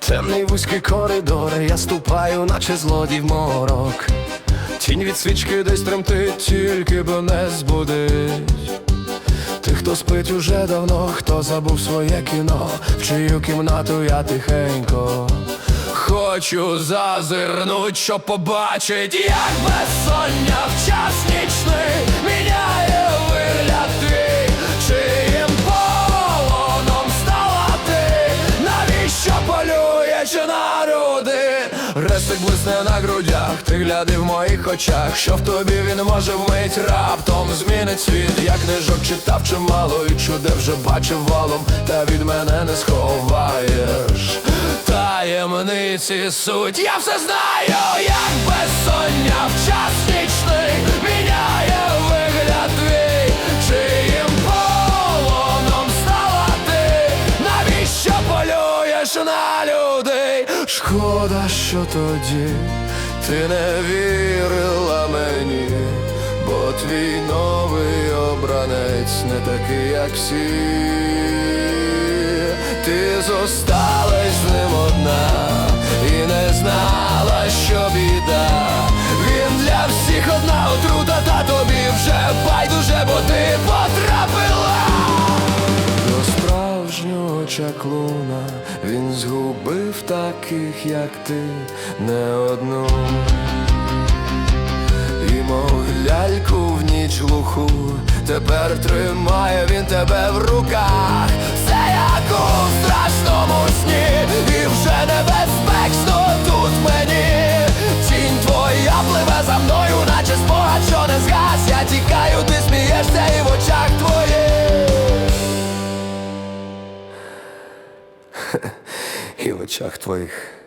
Темний вузький коридор, я ступаю, наче злодій в морок. Тінь від свічки десь тремтить, тільки б не збудить. Тих, хто спить уже давно, хто забув своє кіно, в чию кімнату я тихенько. Хочу зазирнуть, щоб побачить, як безсоння в час нічний міняє вигляд Рестик блисне на грудях, ти гляди в моїх очах, що в тобі він може вмить? Раптом змінить світ, як книжок читав чимало і чуде вже бачив валом, та від мене не сховаєш. Таємниці суть, я все знаю, як безсоння в час нічний міняє вигляд твій, чиїм полоном стала ти, навіщо полюєш на? Шкода, що тоді ти не вірила мені, бо твій новий обранець не такий, як всі. Ти зосталась з ним одна і не знала, що біда. Він для всіх одна отрута, та тобі вже байдуже, бо ти потрапила до справжнього чаклуна. Таких, як ти, не одну. І мов ляльку в ніч глуху Тепер тримає він тебе в руках. Все як у страшному сні І вже небезпечно тут мені. Тінь твоя пливе за мною, наче спогад, що не згас. Я тікаю, ти смієшся і в очах твоїх і в очах твоїх.